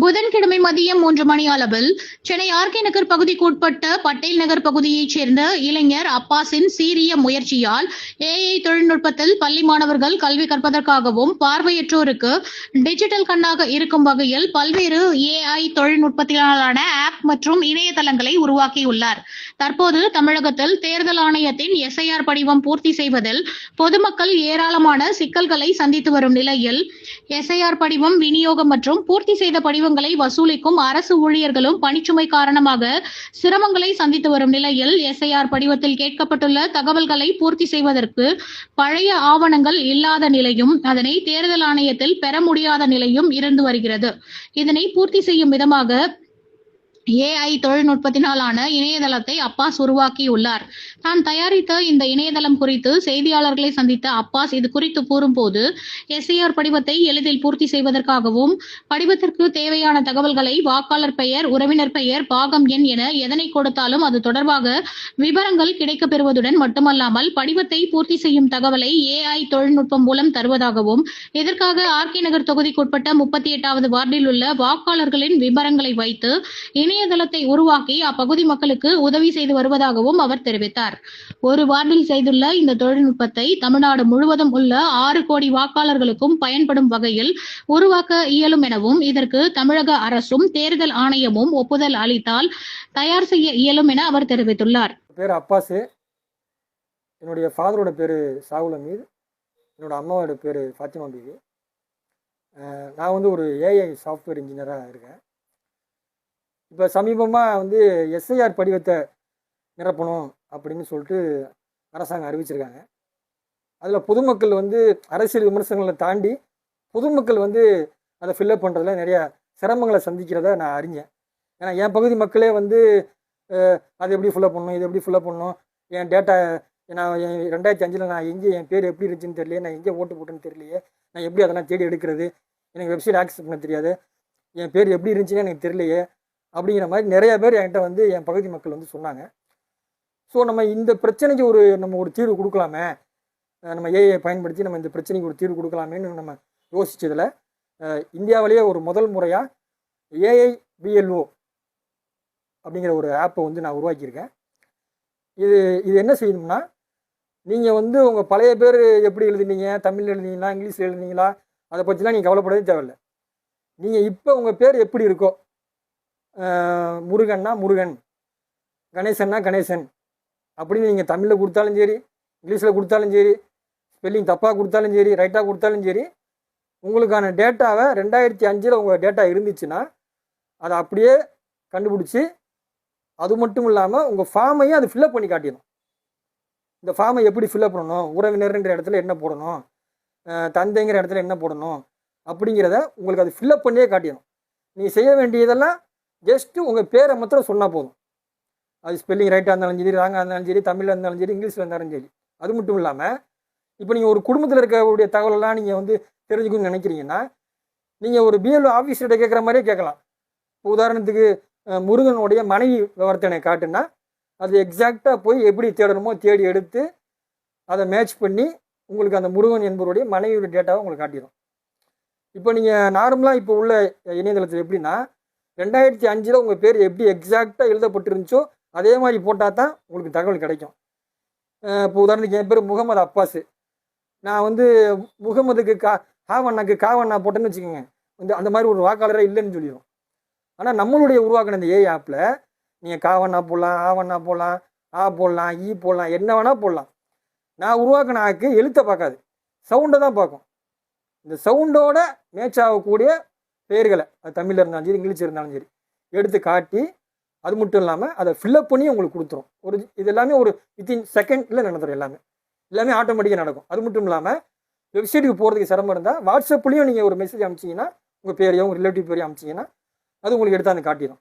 புதன்கிழமை மதியம் மூன்று மணி அளவில் சென்னை ஆர்கே நகர் பகுதிக்கு உட்பட்ட பட்டேல் நகர் பகுதியைச் சேர்ந்த இளைஞர் அப்பாஸின் சீரிய முயற்சியால் ஏஐ தொழில்நுட்பத்தில் பள்ளி மாணவர்கள் கல்வி கற்பதற்காகவும் பார்வையற்றோருக்கு டிஜிட்டல் கண்ணாக இருக்கும் வகையில் பல்வேறு ஏஐ தொழில்நுட்பத்திலான ஆப் மற்றும் இணையதளங்களை உருவாக்கியுள்ளார். தற்போது தமிழகத்தில் தேர்தல் ஆணையத்தின் எஸ்ஐஆர் படிவம் பூர்த்தி செய்வதில் பொதுமக்கள் ஏராளமான சிக்கல்களை சந்தித்து வரும் நிலையில் எஸ்ஐஆர் படிவம் விநியோகம் மற்றும் பூர்த்தி செய்த படிவம் படிவங்களை வசூலிக்கும் அரசு ஊழியர்களும் பணிச்சுமை காரணமாக சிரமங்களை சந்தித்து வரும் நிலையில் எஸ்ஐஆர் படிவத்தில் கேட்கப்பட்டுள்ள தகவல்களை பூர்த்தி செய்வதற்கு பழைய ஆவணங்கள் இல்லாத நிலையும் அதனை தேர்தல் ஆணையத்தில் பெற முடியாத நிலையும் இருந்து வருகிறது. இதனை பூர்த்தி செய்யும் விதமாக ஏஐ தொழில்நுட்பத்தினாலான இணையதளத்தை அப்பாஸ் உருவாக்கியுள்ளார். தான் தயாரித்த இந்த இணையதளம் குறித்து செய்தியாளர்களை சந்தித்த அப்பாஸ் இது குறித்து கூறும்போது எஸ்ஐஆர் படிவத்தை எளிதில் பூர்த்தி செய்வதற்காகவும் படிவத்திற்கு தேவையான தகவல்களை வாக்காளர் பெயர் உறவினர் பெயர் பாகம் எண் என எதனை கொடுத்தாலும் அது தொடர்பாக விவரங்கள் கிடைக்கப்பெறுவதுடன் மட்டுமல்லாமல் படிவத்தை பூர்த்தி செய்யும் தகவலை ஏஐ தொழில்நுட்பம் மூலம் தருவதாகவும் இதற்காக ஆர்கே நகர் தொகுதிக்குட்பட்ட முப்பத்தி எட்டாவது வார்டில் உள்ள வாக்காளர்களின் விவரங்களை வைத்து இணையதளத்தை உருவாக்கி அப்பகுதி மக்களுக்கு உதவி செய்து வருவதாகவும் அவர் தெரிவித்தார். ஒரு வார்டில் செய்துள்ள இந்த தொழில்நுட்பத்தை தமிழ்நாடு முழுவதும் உள்ள ஆறு கோடி வாக்காளர்களுக்கும் பயன்படும் வகையில் உருவாக்க இயலும் எனவும் இதற்கு தமிழக அரசும் தேர்தல் ஆணையமும் ஒப்புதல் அளித்தால் தயார் செய்ய இயலும் என அவர் தெரிவித்துள்ளார். பேர் அப்பாசு. என்னுடைய ஃபாதரோட பேர் சாகுல் அமீர். என்னோட அம்மாவோட பேர் ஃபாத்திமா பிவி நான் வந்து ஒரு ஏஐ சாஃப்ட்வேர் இன்ஜினியராக இருக்கேன். இப்போ சமீபமாக வந்து எஸ்ஐஆர் படிவத்தை நிரப்பணும் அப்படின்னு சொல்லிட்டு அரசாங்கம் அறிவிச்சிருக்காங்க. அதில் பொதுமக்கள் வந்து அரசியல் விமர்சனங்களை தாண்டி பொதுமக்கள் வந்து அதை ஃபில்லப் பண்ணுறதுல நிறையா சிரமங்களை சந்திக்கிறத நான் அறிஞ்சேன். ஏன்னா என் பகுதி மக்களே வந்து அதை எப்படி ஃபுல்லப் பண்ணணும் இதை எப்படி ஃபுல்லப் பண்ணணும் என் டேட்டா நான் என் ரெண்டாயிரத்தி அஞ்சில் நான் எங்கே என் பேர் எப்படி இருந்துச்சுன்னு தெரியலையே நான் எங்கே ஓட்டு போட்டேன்னு தெரியலையே நான் எப்படி அதெல்லாம் தேடி எடுக்கிறது எனக்கு வெப்சைட் ஆக்சஸ் பண்ண தெரியாது என் பேர் எப்படி இருந்துச்சுன்னு எனக்கு தெரியலையே அப்படிங்கிற மாதிரி நிறைய பேர் என்கிட்ட வந்து என் பகுதி மக்கள் வந்து சொன்னாங்க. ஸோ நம்ம இந்த பிரச்சனைக்கு ஒரு நம்ம ஒரு தீர்வு கொடுக்கலாமே. நம்ம ஏஐ பயன்படுத்தி நம்ம இந்த பிரச்சனைக்கு ஒரு தீர்வு கொடுக்கலாமேன்னு நம்ம யோசிச்சதில் இந்தியாவிலேயே ஒரு முதல் முறையாக ஏஐ பிஎல்ஓ அப்படிங்கிற ஒரு ஆப்பை வந்து நான் உருவாக்கியிருக்கேன். இது இது என்ன செய்யணும்னா நீங்கள் வந்து உங்கள் பழைய பேர் எப்படி எழுதுனீங்க? தமிழ் எழுதினீங்களா? இங்கிலீஷில் எழுதினீங்களா? அதை பற்றிலாம் நீங்கள் கவலைப்படவே தேவையில்லை. நீங்கள் இப்போ உங்கள் பேர் எப்படி இருக்கோ முருகன்னா முருகன் கணேசன்னா கணேசன். அப்படின்னு நீங்கள் தமிழில் கொடுத்தாலும் சரி இங்கிலீஷில் கொடுத்தாலும் சரி ஸ்பெல்லிங் தப்பாக கொடுத்தாலும் சரி ரைட்டாக கொடுத்தாலும் சரி உங்களுக்கான டேட்டாவை ரெண்டாயிரத்தி அஞ்சில் உங்கள் டேட்டா இருந்துச்சுன்னா அதை அப்படியே கண்டுபிடிச்சி அது மட்டும் இல்லாமல் உங்கள் ஃபார்மையும் அது ஃபில்லப் பண்ணி காட்டிடும் இந்த ஃபார்மை எப்படி ஃபில்லப் பண்ணணும்? உறவினர்ன்ற இடத்துல என்ன போடணும்? தந்தைங்கிற இடத்துல என்ன போடணும்? அப்படிங்கிறத உங்களுக்கு அது ஃபில்லப் பண்ணியே காட்டிடும் நீங்கள் செய்ய வேண்டியதெல்லாம் ஜஸ்ட்டு உங்கள் பேரை மாத்திரம் சொன்னால் போதும். அது ஸ்பெல்லிங் ரைட்டாக இருந்தாலும் சரி ராங்காக இருந்தாலும் சரி தமிழில் இருந்தாலும் சரி இங்கிலீஷில் இருந்தாலும் சரி. அது மட்டும் இல்லாமல் இப்போ நீங்கள் ஒரு குடும்பத்தில் இருக்கக்கூடிய தகவலெல்லாம் நீங்கள் வந்து தெரிஞ்சுக்கணும்னு நினைக்கிறீங்கன்னா நீங்கள் ஒரு பிஎல்ஓ ஆஃபீஸர்கிட்ட கேட்குற மாதிரியே கேட்கலாம். இப்போ உதாரணத்துக்கு முருகனுடைய மனைவி விவரத்தை காட்டுன்னா அது எக்ஸாக்டாக போய் எப்படி தேடணுமோ தேடி எடுத்து அதை மேட்ச் பண்ணி உங்களுக்கு அந்த முருகன் என்பவருடைய மனைவியோட டேட்டாவை உங்களுக்கு காட்டிடும் இப்போ நீங்கள் நார்மலாக இப்போ உள்ள இணையதளத்தில் எப்படின்னா ரெண்டாயிரத்தி அஞ்சில் உங்கள் பேர் எப்படி எக்ஸாக்டாக எழுதப்பட்டிருந்துச்சோ அதே மாதிரி போட்டால் தான் உங்களுக்கு தகவல் கிடைக்கும். இப்போ உதாரணத்துக்கு என் பேர் முகமது அப்பாஸு. நான் வந்து முகமதுக்கு கா காவண்ணாக்கு காவண்ணா போட்டேன்னு வச்சுக்கோங்க. இந்த அந்த மாதிரி ஒரு வாக்காளரே இல்லைன்னு சொல்லிடும் ஆனால் நம்மளுடைய உருவாக்கின இந்த ஏஐ ஆப்பில் நீங்கள் காவண்ணா போடலாம் ஆவண்ணா போடலாம் ஆ போடலாம் ஈ போடலாம் என்ன வேணால் போடலாம். நான் உருவாக்கின ஆக்கு எழுத்தை பார்க்காது. சவுண்டை தான் பார்க்கும். இந்த சவுண்டோட மேட்ச் ஆகக்கூடிய பெயர்களை அது தமிழில் இருந்தாலும் சரி இங்கிலீஷ் இருந்தாலும் சரி எடுத்து காட்டி அது மட்டும் இல்லாமல் அதை ஃபில்லப் பண்ணி உங்களுக்கு கொடுத்துரும். ஒரு இது எல்லாமே ஒரு வித்தின் செகண்டில் நடந்துடும் எல்லாமே. எல்லாமே ஆட்டோமேட்டிக்காக நடக்கும். அது மட்டும் இல்லாமல் வெப்சைட்டுக்கு போகிறதுக்கு சிரமம் இருந்தால் வாட்ஸ்அப்லேயும் நீங்கள் ஒரு மெசேஜ் அனுப்பிச்சிங்கன்னா உங்கள் பேரையும் உங்கள் ரிலேட்டிவ் பேரையும் அனுப்பிச்சிங்கன்னா அது உங்களுக்கு எடுத்தாந்து காட்டிடும்